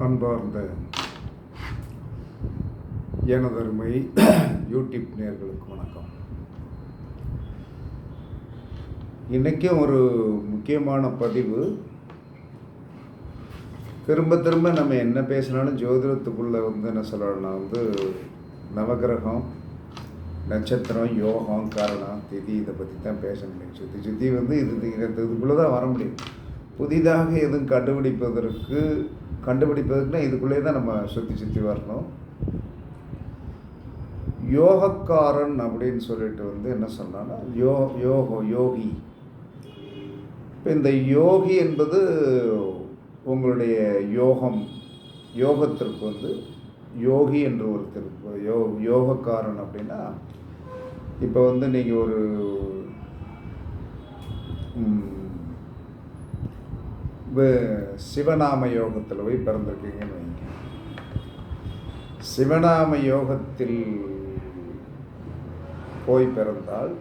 அன்பார்ந்த எனதருமை யூடியூப் நேர்களுக்கு வணக்கம். இன்றைக்கும் ஒரு முக்கியமான பதிவு. திரும்ப திரும்ப நம்ம என்ன பேசினாலும் ஜோதிடத்துக்குள்ளே வந்து என்ன சொல்லணும்னா வந்து நவகிரகம் நட்சத்திரம் யோகம் காரணம் திதி இதை பற்றி தான் பேச முடியும். சுற்றி சுற்றி வந்து இது இது- இதுக்குள்ளே தான் வர முடியும். புதிதாக எதுவும் கண்டுபிடிப்பதற்கு கண்டுபிடிப்பதற்குனா இதுக்குள்ளே தான் நம்ம சுற்றி சுற்றி வரணும். யோகக்காரன் அப்படின்னு சொல்லிட்டு வந்து என்ன சொன்னான்னா யோ யோகோ யோகி. இப்போ இந்த யோகி என்பது உங்களுடைய யோகம் யோகத்திற்கு வந்து யோகி என்று ஒருத்தர் யோ யோகக்காரன் அப்படின்னா இப்போ வந்து நீங்கள் ஒரு சிவநாம யோகத்தில் போய் பிறந்திருக்கீங்கன்னு வைங்க. சிவநாம யோகத்தில் போய் பிறந்தால்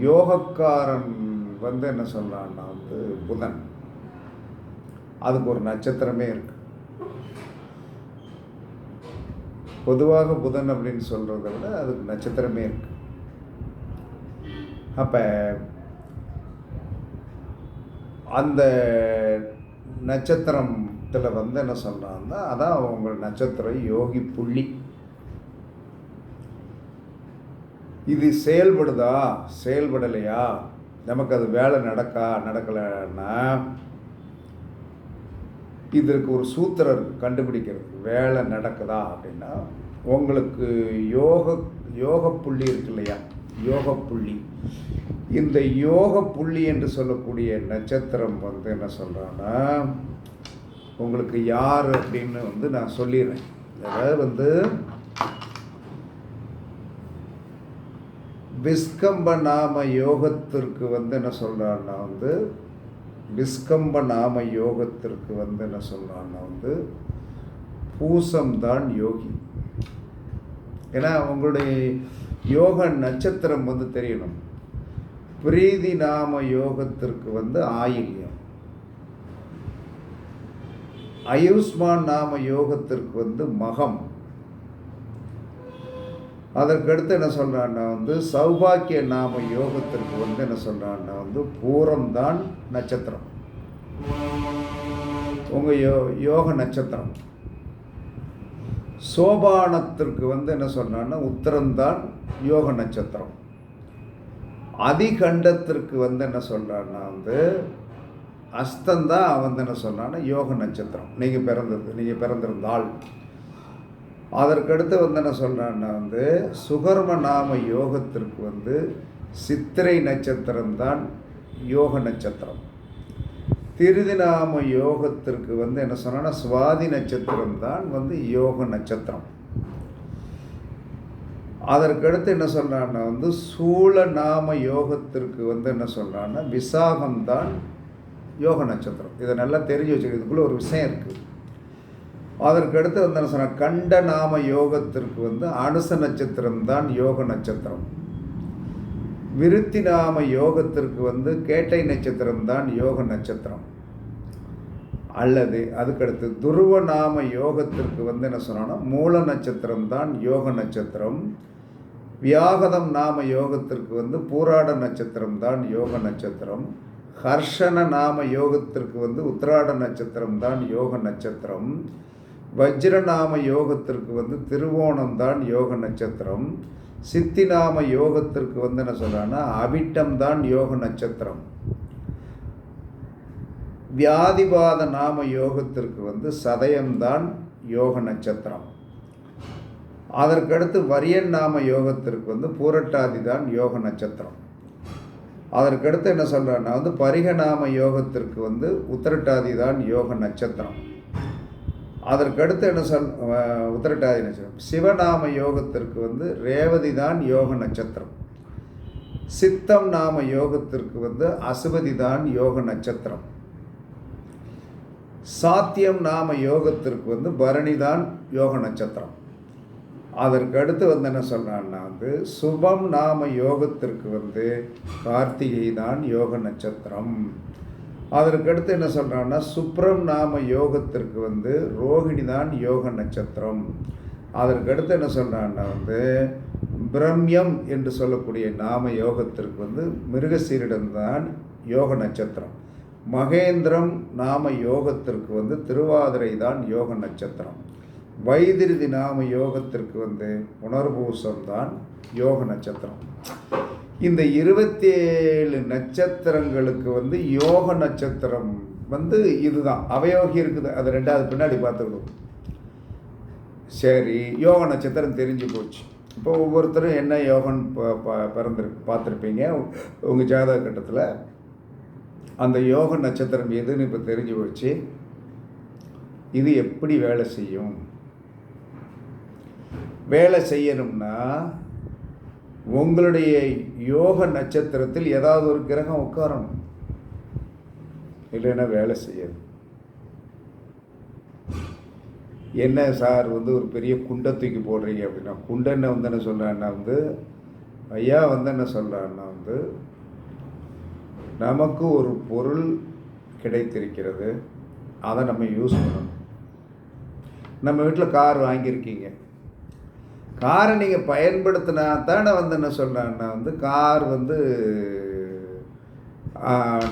யோகக்காரன் வந்து என்ன சொல்கிறான்னா வந்து புதன். அதுக்கு ஒரு நட்சத்திரமே இருக்கு. பொதுவாக புதன் அப்படின்னு சொல்கிறத விட அதுக்கு நட்சத்திரமே இருக்கு. அப்போ அந்த நட்சத்திரத்தில் வந்து என்ன சொல்கிறாங்கன்னா அதான் உங்கள் நட்சத்திரம் யோகி புள்ளி. இது செயல்படுதா? செயல்படலையா? நமக்கு அது வேலை நடக்கா? நடக்கலைன்னா இதற்கு ஒரு சூத்திரம் கண்டுபிடிக்கிறது. வேலை நடக்குதா அப்படின்னா உங்களுக்கு யோக யோக புள்ளி இருக்கு இல்லையா? யோக புள்ளி இந்த யோக புள்ளி என்று சொல்லக்கூடிய நட்சத்திரம் வந்து என்ன சொல்கிறான்னா உங்களுக்கு யார் அப்படின்னு வந்து நான் சொல்லிடுறேன். அதாவது வந்து விஸ்கம்ப நாம யோகத்திற்கு வந்து என்ன சொல்கிறான்னா வந்து விஸ்கம்ப நாம யோகத்திற்கு வந்து என்ன சொல்கிறான்னா வந்து பூசம்தான் யோகி. ஏன்னா உங்களுடைய யோக நட்சத்திரம் வந்து தெரியணும். பிரீதி நாம யோகத்திற்கு வந்து ஆயில்யம். அயுஷ்மான் நாம யோகத்திற்கு வந்து மகம். அதற்கடுத்து என்ன சொல்கிறான்னா வந்து சௌபாக்கிய நாம யோகத்திற்கு வந்து என்ன சொல்கிறான்னா வந்து பூரம்தான் நட்சத்திரம். உங்கள் யோ யோக நட்சத்திரம். சோபானத்திற்கு வந்து என்ன சொல்கிறான்னா உத்தரம்தான் யோக நட்சத்திரம். அதிகண்டத்திற்கு வந்து என்ன சொல்கிறான்னா வந்து அஸ்தந்தான் வந்து என்ன சொல்கிறான்னா யோக நட்சத்திரம். நீங்கள் பிறந்தது நீங்கள் பிறந்திருந்தால். அதற்கடுத்து வந்து என்ன சொல்கிறான்னா வந்து சுகர்ம நாம யோகத்திற்கு வந்து சித்திரை நட்சத்திரம்தான் யோக நட்சத்திரம். திருதிநாம யோகத்திற்கு வந்து என்ன சொன்னா சுவாதி நட்சத்திரம் தான் வந்து யோக நட்சத்திரம். அதற்கடுத்து என்ன சொல்கிறான்னா வந்து சூழ நாம யோகத்திற்கு வந்து என்ன சொல்கிறான்னா விசாகம் தான் யோக நட்சத்திரம். இதை நல்லா தெரிஞ்சு வச்சுக்க இதுக்குள்ளே ஒரு விஷயம் இருக்குது அதற்கடுத்து வந்து என்ன சொன்னால் கண்ட நாம யோகத்திற்கு வந்து அனுச நட்சத்திரம் தான் யோக நட்சத்திரம். விருத்தி நாம யோகத்திற்கு வந்து கேட்டை நட்சத்திரம் தான் யோக நட்சத்திரம். அல்லது அதுக்கடுத்து துருவ நாம யோகத்திற்கு வந்து என்ன சொன்னா மூல நட்சத்திரம் தான் யோக நட்சத்திரம். வியாகதம் நாம யோகத்திற்கு வந்து பூராட நட்சத்திரம் தான் யோக நட்சத்திரம். ஹர்ஷன நாம யோகத்திற்கு வந்து உத்திராட நட்சத்திரம் தான் யோக நட்சத்திரம். வஜ்ரநாம யோகத்திற்கு வந்து திருவோணம் தான் யோக நட்சத்திரம். சித்திநாம யோகத்திற்கு வந்து என்ன சொல்கிறான்னா அவிட்டம் தான் யோக நட்சத்திரம். வியாதிபாத நாம யோகத்திற்கு வந்து சதயம்தான் யோக நட்சத்திரம். அதற்கடுத்து வரியன் நாம யோகத்திற்கு வந்து பூரட்டாதி தான் யோக நட்சத்திரம். அதற்கடுத்து என்ன சொல்கிறான்னா வந்து பரிகநாம யோகத்திற்கு வந்து உத்திரட்டாதி தான் யோக நட்சத்திரம். அதற்கடுத்து என்ன சொல் உத்திரட்டாதி நட்சத்திரம். சிவநாம யோகத்திற்கு வந்து ரேவதி தான் யோக நட்சத்திரம். சித்தம் நாம யோகத்திற்கு வந்து அசுபதி தான் யோக நட்சத்திரம். சாத்தியம் நாம யோகத்திற்கு வந்து பரணி தான் யோக நட்சத்திரம். அதற்கு அடுத்து வந்து என்ன சொல்கிறான்னா வந்து சுபம் நாம யோகத்திற்கு வந்து கார்த்திகை தான் யோக நட்சத்திரம். அதற்கு அடுத்து என்ன சொல்கிறான்னா சுப்ரம் நாம யோகத்திற்கு வந்து ரோகிணி தான் யோக நட்சத்திரம். அதற்கு அடுத்து என்ன சொல்கிறான்னா வந்து பிரம்யம் என்று சொல்லக்கூடிய நாம யோகத்திற்கு வந்து மிருகசீரிடம் தான் யோக நட்சத்திரம். மகேந்திரம் நாம யோகத்திற்கு வந்து திருவாதிரை தான் யோக நட்சத்திரம். வைதிருதி நாம யோகத்திற்கு வந்து புனர்பூசம் தான் யோக நட்சத்திரம். இந்த இருபத்தி ஏழு நட்சத்திரங்களுக்கு வந்து யோக நட்சத்திரம் வந்து இதுதான். அவயோகி இருக்குது. அது ரெண்டாவது பின்னாடி பார்த்துக்கணும். சரி யோக நட்சத்திரம் தெரிஞ்சு போச்சு. இப்போ ஒவ்வொருத்தரும் என்ன யோகன் பிறந்திருக்கு பார்த்துருப்பீங்க? உங்கள் ஜாதக கட்டத்தில் அந்த யோக நட்சத்திரம் எதுன்னு இப்போ தெரிஞ்சு போச்சு. இது எப்படி வேலை செய்யும்? வேலை செய்யணும்னா உங்களுடைய யோக நட்சத்திரத்தில் ஏதாவது ஒரு கிரகம் உட்காரணும். இல்லைன்னா வேலை செய்யாது. என்ன சார் வந்து ஒரு பெரிய குண்டை தூக்கி போடுறீங்க அப்படின்னா குண்டன்னு வந்து என்ன சொல்கிறான்னா வந்து ஐயா வந்து என்ன சொல்கிறான்னா வந்து நமக்கு ஒரு பொருள் கிடைத்திருக்கிறது. அதை நம்ம யூஸ் பண்ணணும். நம்ம வீட்டில் கார் வாங்கியிருக்கீங்க. காரை நீங்கள் பயன்படுத்தினா தானே வந்து என்ன சொல்கிறேன்னா வந்து கார் வந்து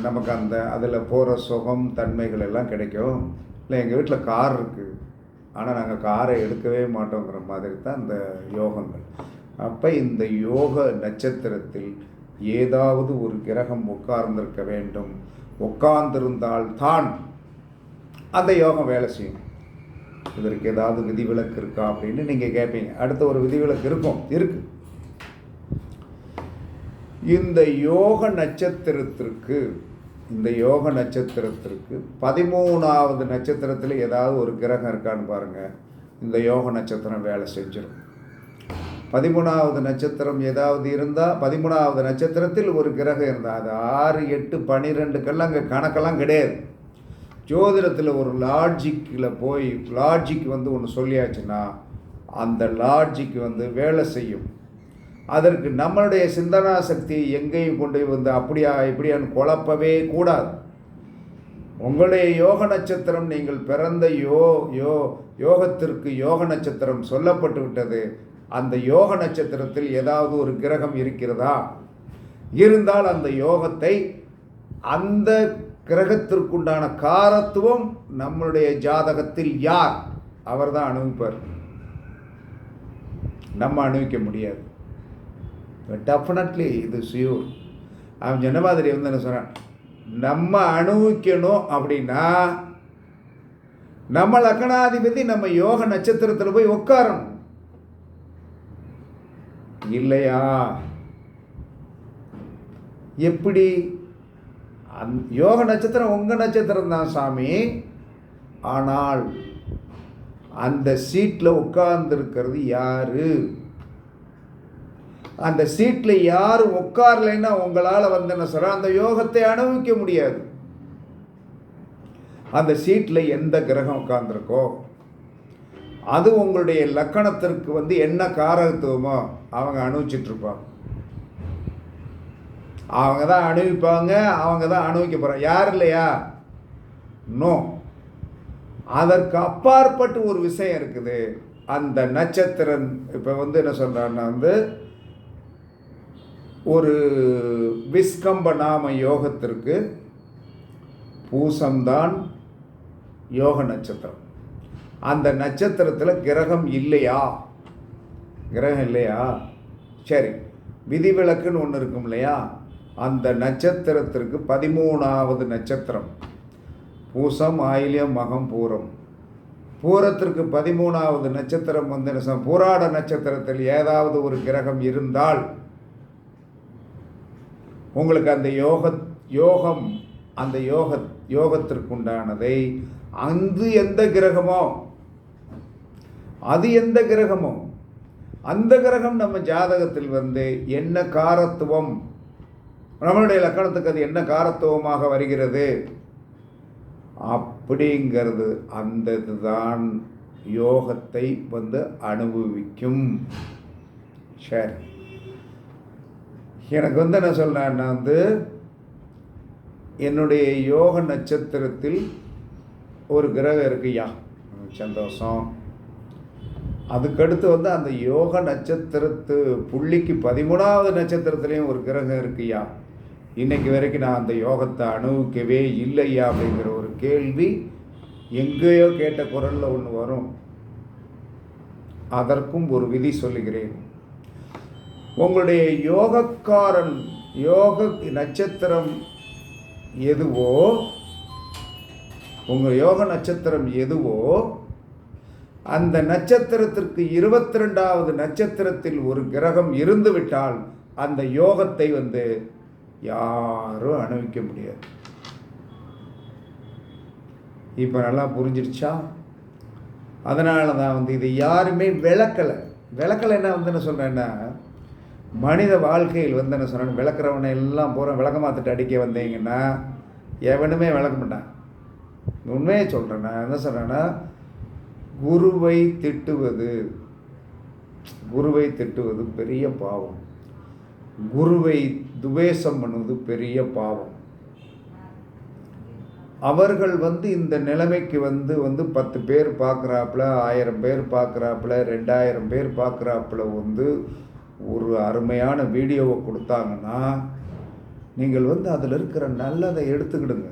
நமக்கு அந்த அதில் போகிற சுகம் தன்மைகள் எல்லாம் கிடைக்கும். இல்லை எங்கள் வீட்டில் கார் இருக்குது ஆனால் நாங்கள் காரை எடுக்கவே மாட்டோங்கிற மாதிரி தான் இந்த யோகங்கள். அப்போ இந்த யோக நட்சத்திரத்தில் ஏதாவது ஒரு கிரகம் உட்கார்ந்திருக்க வேண்டும். உட்கார்ந்திருந்தால் தான் அந்த யோகம் வேலை செய்யும். இதற்கு ஏதாவது விதிவிலக்கு இருக்கா அப்படின்னு நீங்கள் கேட்பீங்க அடுத்த ஒரு விதிவிலக்கு இருக்கும். இருக்கு. இந்த யோக நட்சத்திரத்திற்கு இந்த யோக நட்சத்திரத்திற்கு பதிமூணாவது நட்சத்திரத்தில் ஏதாவது ஒரு கிரகம் இருக்கான்னு பாருங்கள் இந்த யோக நட்சத்திரம் வேலை செஞ்சிடும் பதிமூணாவது நட்சத்திரம் ஏதாவது இருந்தால் பதிமூணாவது நட்சத்திரத்தில் ஒரு கிரகம் இருந்தால் அது ஆறு எட்டு பன்னிரெண்டுக்கெல்லாம் அங்கே கணக்கெல்லாம் கிடையாது. ஜோதிடத்தில் ஒரு லாஜிக்கில் போய் லாஜிக் வந்து ஒன்று சொல்லியாச்சுன்னா அந்த லாஜிக் வந்து வேலை செய்யும். அதற்கு நம்மளுடைய சிந்தனா சக்தி எங்கேயும் கொண்டு வந்து அப்படியா இப்படியான்னு குழப்பவே கூடாது. உங்களுடைய யோக நட்சத்திரம் நீங்கள் பிறந்த யோ யோ யோகத்திற்கு யோக நட்சத்திரம் சொல்லப்பட்டு விட்டது. அந்த யோக நட்சத்திரத்தில் ஏதாவது ஒரு கிரகம் இருக்கிறதா? இருந்தால் அந்த யோகத்தை அந்த கிரகத்திற்குண்டான காரத்துவம் நம்மளுடைய ஜாதகத்தில் யார்? அவர் தான் அனுபவிப்பார் நம்ம அனுபவிக்க முடியாது. டெஃபினட்லி இது சியூர் அவன் சொன்ன மாதிரி வந்து என்ன சொன்னான் நம்ம அனுபவிக்கணும் அப்படின்னா நம்ம லக்கணாதிபதி நம்ம யோக நட்சத்திரத்தில் போய் உட்காரணும். இல்லையா? எப்படி? அந் யோக நட்சத்திரம் உங்கள் நட்சத்திரம் தான் சாமி. ஆனால் அந்த சீட்டில் உட்கார்ந்துருக்கிறது யாரு? அந்த சீட்டில் யாரும் உட்காரலைன்னா உங்களால் வந்து என்ன சொல்கிற அந்த யோகத்தை அனுபவிக்க முடியாது. அந்த சீட்டில் எந்த கிரகம் உட்கார்ந்துருக்கோ அது உங்களுடைய லக்கணத்திற்கு வந்து என்ன காரகத்துவமோ அவங்க அனுபவிச்சிட்ருப்பாங்க அவங்க தான் அனுபவிப்பாங்க அவங்க தான் அனுபவிக்க போகிறாங்க யார் இல்லையா? நோ அதற்கு அப்பாற்பட்டு ஒரு விஷயம் இருக்குது. அந்த நட்சத்திரம் இப்போ வந்து என்ன சொல்கிறான்னா வந்து ஒரு விஸ்கம்ப நாம யோகத்திற்கு பூசம்தான் யோக நட்சத்திரம். அந்த நட்சத்திரத்தில் கிரகம் இல்லையா? கிரகம் இல்லையா? சரி. விதிவிலக்குன்னு ஒன்று இருக்கும் இல்லையா? அந்த நட்சத்திரத்திற்கு பதிமூணாவது நட்சத்திரம். பூசம் ஆயிலியம் மகம் பூரம். பூரத்திற்கு பதிமூணாவது நட்சத்திரம் வந்து பூராட நட்சத்திரத்தில் ஏதாவது ஒரு கிரகம் இருந்தால் உங்களுக்கு அந்த யோக யோகம் அந்த யோக யோகத்திற்குண்டானதை அங்கு எந்த கிரகமோ அது எந்த கிரகமோ அந்த கிரகம் நம்ம ஜாதகத்தில் வந்து என்ன காரத்துவம் நம்மளுடைய லக்கணத்துக்கு அது என்ன காரத்துவமாக வருகிறது? அப்படிங்கிறது அந்த இதுதான் யோகத்தை வந்து அனுபவிக்கும். சரி. எனக்கு வந்து என்ன சொல்கிறேன்னா வந்து என்னுடைய யோக நட்சத்திரத்தில் ஒரு கிரகம் இருக்குய்யா சந்தோஷம். அதுக்கடுத்து வந்து அந்த யோக நட்சத்திரத்து புள்ளிக்கு பதிமூணாவது நட்சத்திரத்துலேயும் ஒரு கிரகம் இருக்குய்யா இன்னைக்கு வரைக்கும் நான் அந்த யோகத்தை அனுபவிக்கவே இல்லையா அப்படிங்கிற ஒரு கேள்வி எங்கேயோ கேட்ட குரலில் ஒன்று வரும். அதற்கும் ஒரு விதி சொல்லுகிறேன். உங்களுடைய யோகக்காரன் யோக நட்சத்திரம் எதுவோ உங்கள் யோக நட்சத்திரம் எதுவோ அந்த நட்சத்திரத்திற்கு இருபத்தி ரெண்டாவது நட்சத்திரத்தில் ஒரு கிரகம் இருந்துவிட்டால் அந்த யோகத்தை வந்து யாரும் அனுபவிக்க முடியாது. இப்போ நல்லா புரிஞ்சிருச்சா அதனால தான் வந்து இது யாருமே விளக்கலை. விளக்கலை என்ன வந்து என்ன சொல்கிறேன்னா மனித வாழ்க்கையில் வந்து என்ன சொல்கிறேன் விளக்குறவனை எல்லாம் பூரா விளக்க மாற்றிட்டு அடிக்க வந்தீங்கன்னா எவனுமே விளக்க மாட்டான். உண்மையை சொல்கிறேன் நான் என்ன சொல்கிறேன்னா குருவை திட்டுவது குருவை திட்டுவது பெரிய பாவம். குருவை துவேஷம் பண்ணுவது பெரிய பாவம். அவர்கள் வந்து இந்த நிலைமைக்கு வந்து வந்து பத்து பேர் பார்க்குறாப்புல ஆயிரம் பேர் பார்க்குறாப்புல ரெண்டாயிரம் பேர் பார்க்குறாப்புல வந்து ஒரு அருமையான வீடியோவை கொடுத்தாங்கன்னா நீங்கள் வந்து அதில் இருக்கிற நல்லதை எடுத்துக்கிடுங்க.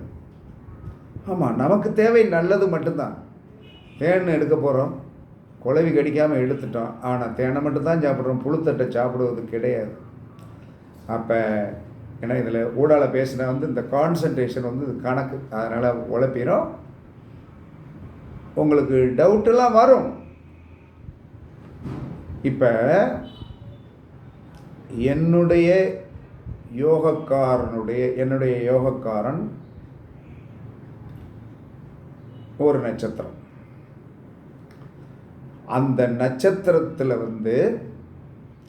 ஆமாம் நமக்கு தேவை நல்லது மட்டும்தான். தேன் எடுக்க போகிறோம் குழவி கடிக்காமல் எடுத்துட்டோம். ஆனால் தேனை மட்டும்தான் சாப்பிட்றோம். புழுத்தட்டை சாப்பிடுவது கிடையாது. அப்போ ஏன்னா இதில் ஊடால பேசினா வந்து இந்த கான்சன்ட்ரேஷன் வந்து இது கணக்கு. அதனால் உழைப்பிடும் உங்களுக்கு டவுட்டெல்லாம் வரும். இப்போ என்னுடைய யோகக்காரனுடைய என்னுடைய யோகக்காரன் ஒரு நட்சத்திரம். அந்த நட்சத்திரத்தில் வந்து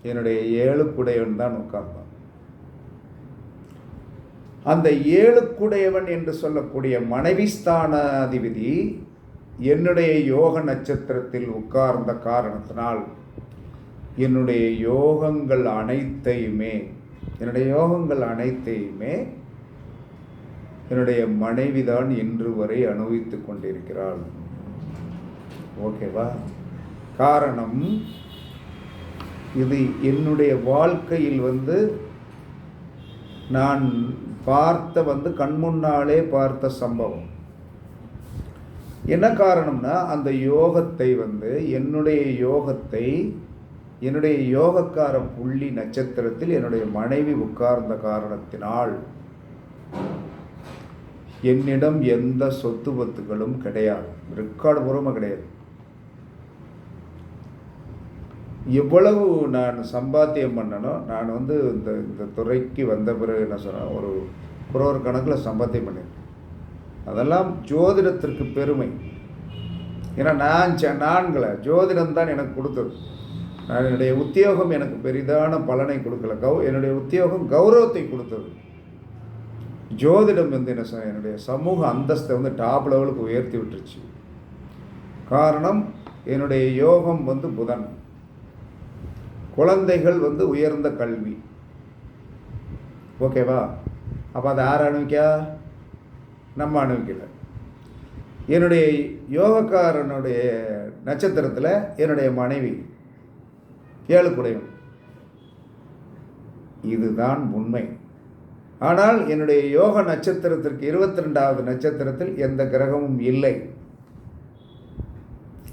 என்னுடைய ஏழுக்குடையவன் தான் உட்கார்ந்தான். அந்த ஏழுக்குடையவன் என்று சொல்லக்கூடிய மனைவி ஸ்தானாதிபதி என்னுடைய யோக நட்சத்திரத்தில் உட்கார்ந்த காரணத்தினால் என்னுடைய யோகங்கள் அனைத்தையுமே என்னுடைய யோகங்கள் அனைத்தையுமே என்னுடைய மனைவிதான் இன்று வரை அனுபவித்து கொண்டிருக்கிறாள். ஓகேவா? காரணம் இது என்னுடைய வாழ்க்கையில் வந்து நான் பார்த்த வந்து கண்முன்னாலே பார்த்த சம்பவம். என்ன காரணம்னா அந்த யோகத்தை வந்து என்னுடைய யோகத்தை என்னுடைய யோகக்கார புள்ளி நட்சத்திரத்தில் என்னுடைய மனைவி உட்கார்ந்த காரணத்தினால் என்னிடம் எந்த சொத்து பத்துகளும் கிடையாது. ரெக்கார்டு பூர்வமாக கிடையாது. எவ்வளவு நான் சம்பாத்தியம் பண்ணனோ நான் வந்து இந்த இந்த துறைக்கு வந்த பிறகு என்ன சொன்னேன் ஒரு குரோர் கணக்கில் சம்பாத்தியம் பண்ணியிருக்கேன் அதெல்லாம் ஜோதிடத்திற்கு பெருமை. ஏன்னா நான் நான்களை ஜோதிடம் தான் எனக்கு கொடுத்தது. நான் என்னுடைய உத்தியோகம் எனக்கு பெரிதான பலனை கொடுக்கல. கௌ என்னுடைய உத்தியோகம் கௌரவத்தை கொடுத்தது. ஜோதிடம் வந்து என்ன சொன்ன என்னுடைய சமூக அந்தஸ்தை வந்து டாப் லெவலுக்கு உயர்த்தி விட்டுருச்சு. காரணம் என்னுடைய யோகம் வந்து புதன். குழந்தைகள் வந்து உயர்ந்த கல்வி. ஓகேவா? அப்போ அதை யார் அனுபவிக்கா? நம்ம அனுபவிக்கல. என்னுடைய யோகக்காரனுடைய நட்சத்திரத்தில் என்னுடைய மனைவி ஏழுக்குடையும் இதுதான் உண்மை. ஆனால் என்னுடைய யோக நட்சத்திரத்திற்கு இருபத்தி ரெண்டாவது நட்சத்திரத்தில் எந்த கிரகமும் இல்லை.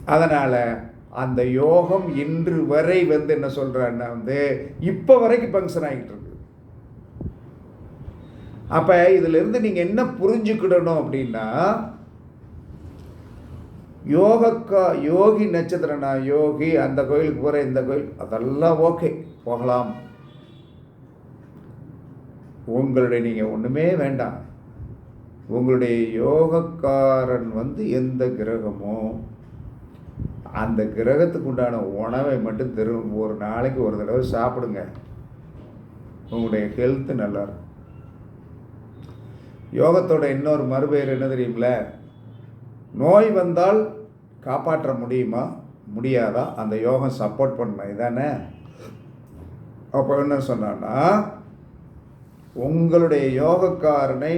அதனால் அந்த யோகம் இன்று வரை வந்து என்ன சொல்கிறான்னா வந்து இப்போ வரைக்கும் ஃபங்க்ஷன் ஆகிட்டு இருக்கு. அப்போ இதிலிருந்து நீங்கள் என்ன புரிஞ்சுக்கிடணும் அப்படின்னா யோகக்கா யோகி நட்சத்திரனா யோகி அந்த கோயிலுக்கு போகிற இந்த கோயில் அதெல்லாம் ஓகே போகலாம். உங்களுடைய நீங்கள் ஒன்றுமே வேண்டாம். உங்களுடைய யோகக்காரன் வந்து எந்த கிரகமோ அந்த கிரகத்துக்கு உண்டான உணவை மட்டும் தெரு ஒரு நாளைக்கு ஒரு தடவை சாப்பிடுங்க. உங்களுடைய ஹெல்த்து நல்லா இருக்கும். யோகத்தோட இன்னொரு மறுபெயர் என்ன தெரியுங்கள நோய் வந்தால் காப்பாற்ற முடியுமா? முடியாதா? அந்த யோகம் சப்போர்ட் பண்ணுமா? இதானே? அப்போ என்ன சொன்னான்னா உங்களுடைய யோகக்காரனை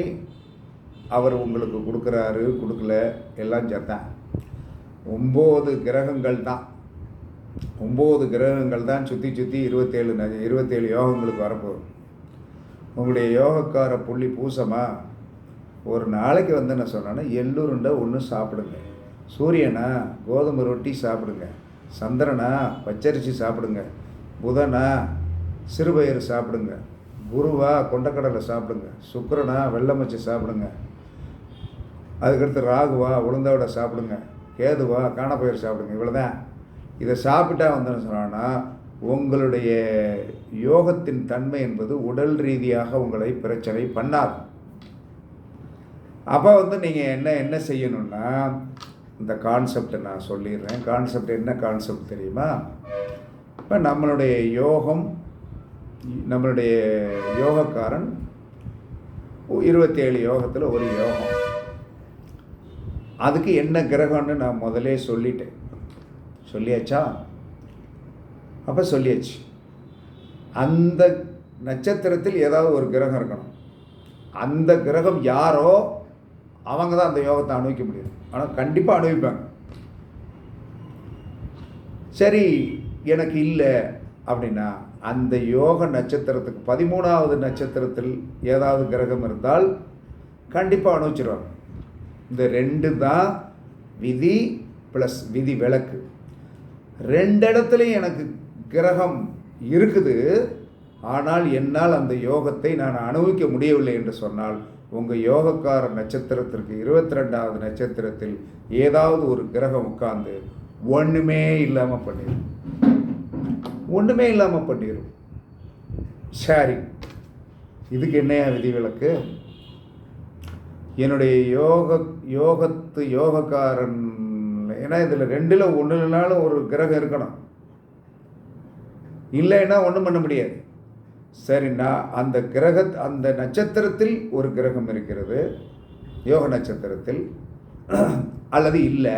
அவர் உங்களுக்கு கொடுக்குறாரு கொடுக்கல எல்லாம் சேர்த்தான் ஒம்பது கிரகங்கள் தான் ஒம்பது கிரகங்கள் தான் சுற்றி சுற்றி இருபத்தேழு ந இருபத்தேழு யோகங்களுக்கு வரப்போகுது. உங்களுடைய யோகக்கார புள்ளி பூசமா? ஒரு நாளைக்கு வந்து என்ன சொன்னேன்னா எள்ளுருண்டை ஒன்று சாப்பிடுங்க. சூரியனா கோதுமை ரொட்டி சாப்பிடுங்க. சந்திரனா பச்சரிசி சாப்பிடுங்க. புதனா சிறுபயிறு சாப்பிடுங்க. குருவா கொண்டக்கடலை சாப்பிடுங்க. சுக்கரனா வெள்ளமச்சி சாப்பிடுங்க. அதுக்கடுத்து ராகுவா உளுந்தோட சாப்பிடுங்க. கேதுவா காணப்பயிர் சாப்பிடுங்க இவ்வளோதான் இதை சாப்பிட்டா வந்து சொன்னோன்னா உங்களுடைய யோகத்தின் தன்மை என்பது உடல் ரீதியாக உங்களை பிரச்சனை பண்ணாது. அப்போ வந்து நீங்கள் என்ன என்ன செய்யணும்னா இந்த கான்செப்டை நான் சொல்லிடுறேன். கான்செப்ட் என்ன கான்செப்ட் தெரியுமா? இப்போ நம்மளுடைய யோகம் நம்மளுடைய யோகக்காரன் இருபத்தேழு யோகத்தில் ஒரு யோகம். அதுக்கு என்ன கிரகம்னு நான் முதலே சொல்லிட்டேன். சொல்லியாச்சா? அப்போ சொல்லியாச்சு. அந்த நட்சத்திரத்தில் ஏதாவது ஒரு கிரகம் இருக்கணும். அந்த கிரகம் யாரோ அவங்க தான் அந்த யோகத்தை அனுபவிக்க முடியும். ஆனால் கண்டிப்பாக அனுபவிப்பாங்க சரி எனக்கு இல்லை அப்படின்னா அந்த யோக நட்சத்திரத்துக்கு பதிமூணாவது நட்சத்திரத்தில் ஏதாவது கிரகம் இருந்தால் கண்டிப்பாக அனுபவிச்சிருவாங்க இந்த ரெண்டு தான் விதி ப்ளஸ் விதி விளக்கு. ரெண்டு இடத்துலையும் எனக்கு கிரகம் இருக்குது. ஆனால் என்னால் அந்த யோகத்தை நான் அனுபவிக்க முடியவில்லை என்று சொன்னால் உங்கள் யோகக்கார நட்சத்திரத்திற்கு இருபத்தி ரெண்டாவது நட்சத்திரத்தில் ஏதாவது ஒரு கிரகம் உட்கார்ந்து ஒன்றுமே இல்லாமல் பண்ணிடும் ஒன்றுமே இல்லாமல் பண்ணிடும் சரி. இதுக்கு என்னையா விதிவிலக்கு என்னுடைய யோக யோகத்து யோகக்காரன் ஏன்னா இதில் ரெண்டில் ஒன்றுனாலும் ஒரு கிரகம் இருக்கணும். இல்லைன்னா ஒன்றும் பண்ண முடியாது. சரிண்ணா அந்த கிரக அந்த நட்சத்திரத்தில் ஒரு கிரகம் இருக்கிறது. யோக நட்சத்திரத்தில். அல்லது இல்லை.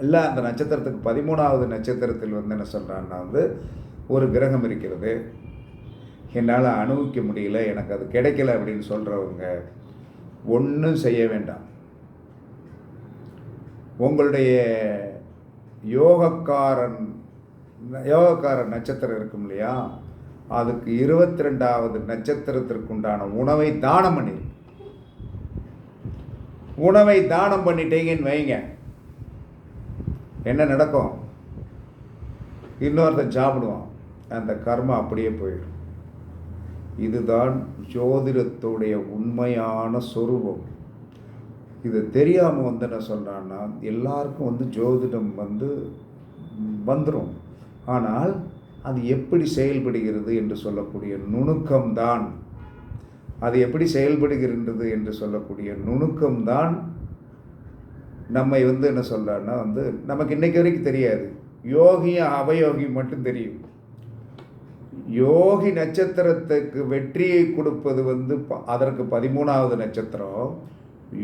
இல்லை அந்த நட்சத்திரத்துக்கு பதிமூணாவது நட்சத்திரத்தில் வந்து என்ன சொல்கிறான்னா வந்து ஒரு கிரகம் இருக்கிறது. என்னால் அனுபவிக்க முடியல எனக்கு அது கிடைக்கல அப்படின்னு சொல்கிறவங்க ஒன்றும் செய்ய வேண்டாம். உங்களுடைய யோகக்காரன் யோகக்காரன் நட்சத்திரம் இருக்கும் இல்லையா? அதுக்கு இருபத்தி ரெண்டாவது நட்சத்திரத்திற்குண்டான உணவை தானம் பண்ணி உணவை தானம் பண்ணிட்டீங்கன்னு வைங்க. என்ன நடக்கும்? இன்னொருத்தன் சாப்பிடுவான். அந்த கர்மம் அப்படியே போயிடும். இதுதான் ஜோதிடத்துடைய உண்மையான சொரூபம். இது தெரியாமல் வந்து என்ன சொல்கிறான்னா எல்லாருக்கும் வந்து ஜோதிடம் வந்து வந்துடும் ஆனால் அது எப்படி செயல்படுகிறது என்று சொல்லக்கூடிய நுணுக்கம்தான். அது எப்படி செயல்படுகின்றது என்று சொல்லக்கூடிய நுணுக்கம்தான் நம்மை வந்து என்ன சொல்கிறான்னா வந்து நமக்கு இன்றைக்கு வரைக்கும் தெரியாது. யோகியும் அவயோகியும் மட்டும் தெரியும். யோகி நட்சத்திரத்துக்கு வெற்றியை கொடுப்பது வந்து ப- அதற்கு பதிமூணாவது நட்சத்திரம்.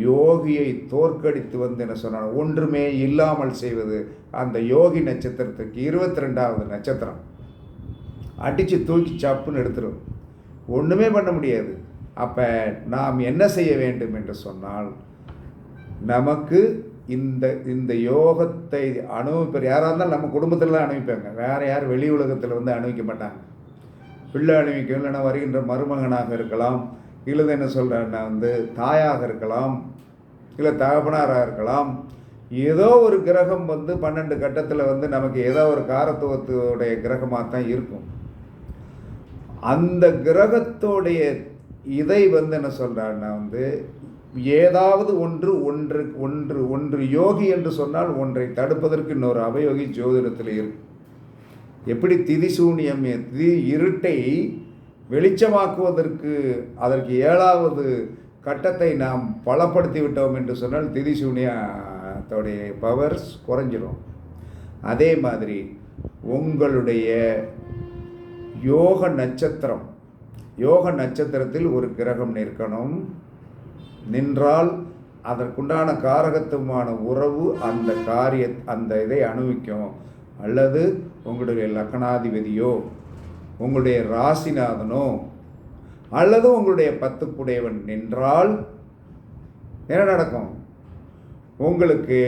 யோகியை தோற்கடித்து வந்து என்ன சொன்னாங்க ஒன்றுமே இல்லாமல் செய்வது அந்த யோகி நட்சத்திரத்துக்கு இருபத்தி ரெண்டாவது நட்சத்திரம். அடித்து தூக்கி சப்புன்னு எடுத்துரும். ஒன்றுமே பண்ண முடியாது. அப்போ நாம் என்ன செய்ய வேண்டும் என்று சொன்னால் நமக்கு இந்த இந்த யோகத்தை அனுபவிப்பர் யாராக இருந்தாலும் நம்ம குடும்பத்தில் தான் அனுபவிப்பாங்க. வேறு யார் வெளி உலகத்தில் வந்து அனுபவிக்க மாட்டாங்க. பிள்ளை இல்லைன்னா வருகின்ற மருமகனாக இருக்கலாம். இல்லது என்ன சொல்கிறேன்னா வந்து தாயாக இருக்கலாம் இல்லை தகப்பனாராக இருக்கலாம். ஏதோ ஒரு கிரகம் வந்து பன்னெண்டு கட்டத்தில் வந்து நமக்கு ஏதோ ஒரு காரத்துவத்துடைய கிரகமாக தான் இருக்கும். அந்த கிரகத்தோடைய இதை வந்து என்ன சொல்கிறான்னா வந்து ஏதாவது ஒன்று ஒன்று ஒன்று ஒன்று யோகி என்று சொன்னால் ஒன்றை தடுப்பதற்கு இன்னொரு அவயோகி ஜோதிடத்தில் இருக்கும் எப்படி திதிசூன்யம் திதி இருட்டை வெளிச்சமாக்குவதற்கு அதற்கு ஏழாவது கட்டத்தை நாம் பலப்படுத்தி விட்டோம் என்று சொன்னால் திதிசூனியத்தோடைய பவர்ஸ் குறைஞ்சிரும். அதே மாதிரி உங்களுடைய யோக நட்சத்திரம் யோக நட்சத்திரத்தில் ஒரு கிரகம் நிற்கணும். நின்றால் அதற்குண்டான காரகத்துவமான உறவு அந்த காரிய அந்த இதை அனுபவிக்கும் அல்லது உங்களுடைய லக்னாதிபதியோ உங்களுடைய ராசிநாதனோ அல்லது உங்களுடைய பத்துக்குடையவன் நின்றால் என்ன நடக்கும்? உங்களுக்கு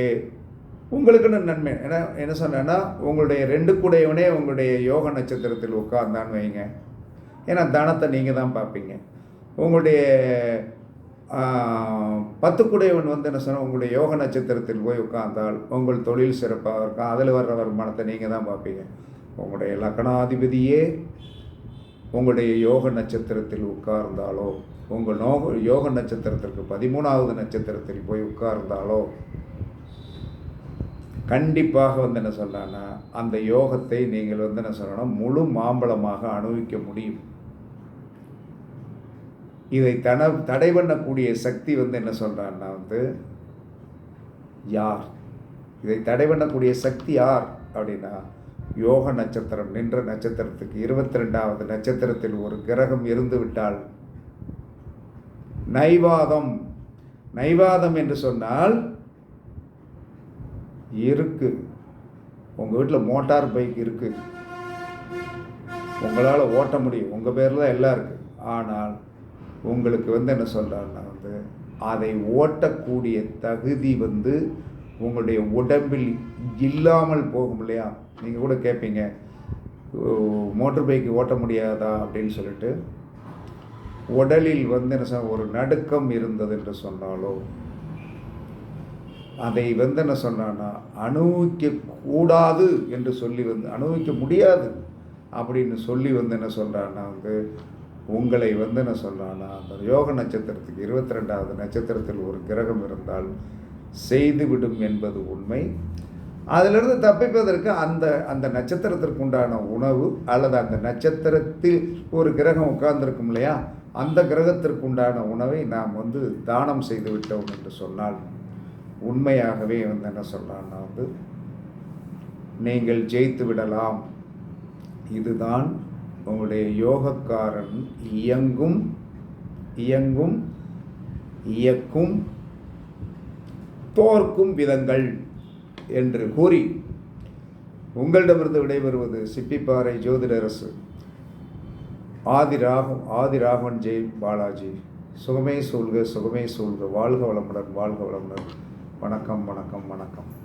உங்களுக்குன்னு நன்மை. என்ன என்ன சொன்னேன்னா உங்களுடைய ரெண்டு கூடையவனே உங்களுடைய யோக நட்சத்திரத்தில் உட்கார்ந்தான்னு வைங்க. ஏன்னா தனத்தை நீங்கள் தான் பார்ப்பீங்க. உங்களுடைய பத்துக்குடையவன் பத்து வந்து என்ன சொன்னால் உங்களுடைய யோக நட்சத்திரத்தில் போய் உட்கார்ந்தால் உங்கள் தொழில் சிறப்பாக இருக்கும். அதில் வர்ற வருமானத்தை நீங்கள் தான் பார்ப்பீங்க. உங்களுடைய லக்கணாதிபதியே உங்களுடைய யோக நட்சத்திரத்தில் உட்கார்ந்தாலோ உங்கள் நோக யோக நட்சத்திரத்திற்கு பதிமூணாவது நட்சத்திரத்தில் போய் உட்கார்ந்தாலோ கண்டிப்பாக வந்து என்ன சொல்லலாம்னா அந்த யோகத்தை நீங்கள் வந்து என்ன சொல்லணும் முழு மாம்பழமாக அனுபவிக்க முடியும். இதை தன தடை பண்ணக்கூடிய சக்தி வந்து என்ன சொல்கிறான்னா வந்து யார்? இதை தடை பண்ணக்கூடிய சக்தி யார்? அப்படின்னா யோக நட்சத்திரம். நின்ற நட்சத்திரத்துக்கு இருபத்தி ரெண்டாவது நட்சத்திரத்தில் ஒரு கிரகம் இருந்து விட்டால் நைவாதம். நைவாதம் என்று சொன்னால் இருக்கு. உங்கள் வீட்டில் மோட்டார் பைக் இருக்குது உங்களால் ஓட்ட முடியும். உங்கள் பேரில் தான் எல்லாம் இருக்குது ஆனால் உங்களுக்கு வந்து என்ன சொல்கிறாருன்னா வந்து அதை ஓட்டக்கூடிய தகுதி வந்து உங்களுடைய உடம்பில் இல்லாமல் போகும் இல்லையா? நீங்கள் கூட கேட்பீங்க மோட்டர் பைக் ஓட்ட முடியாதா அப்படின்னு சொல்லிட்டு. உடலில் வந்து என்ன சொல் ஒரு நடுக்கம் இருந்தது என்று சொன்னாலோ அதை வந்து என்ன சொன்னான்னா அனுபவிக்க கூடாது என்று சொல்லி வந்து அனுபவிக்க முடியாது அப்படின்னு சொல்லி வந்து என்ன சொல்கிறான்னா வந்து உங்களை வந்து என்ன சொல்கிறான்னா அந்த யோக நட்சத்திரத்துக்கு இருபத்தி ரெண்டாவது நட்சத்திரத்தில் ஒரு கிரகம் இருந்தால் செய்துவிடும் என்பது உண்மை. அதிலிருந்து தப்பிப்பதற்கு அந்த அந்த நட்சத்திரத்திற்கு உண்டான உணவு அல்லது அந்த நட்சத்திரத்தில் ஒரு கிரகம் உட்கார்ந்துருக்கும் இல்லையா? அந்த கிரகத்திற்கு உண்டான உணவை நாம் வந்து தானம் செய்து விட்டோம் என்று சொன்னால் உண்மையாகவே வந்து என்ன சொல்கிறான்னா வந்து நீங்கள் ஜெயித்து விடலாம். இதுதான் உங்களுடைய யோகக்காரன் இயங்கும் இயங்கும் இயக்கும் தோற்கும் விதங்கள் என்று கூறி உங்களிடமிருந்து விடைபெறுவது சிப்பிப்பாறை ஜோதிடரசு ஆதி ராகம் ஆதி ராகவன் ஜெய் பாலாஜி. சுகமே சூழ்க சுகமே சூழ்க. வாழ்க வளமுடன் வாழ்க வளமுடன். வணக்கம் வணக்கம் வணக்கம்.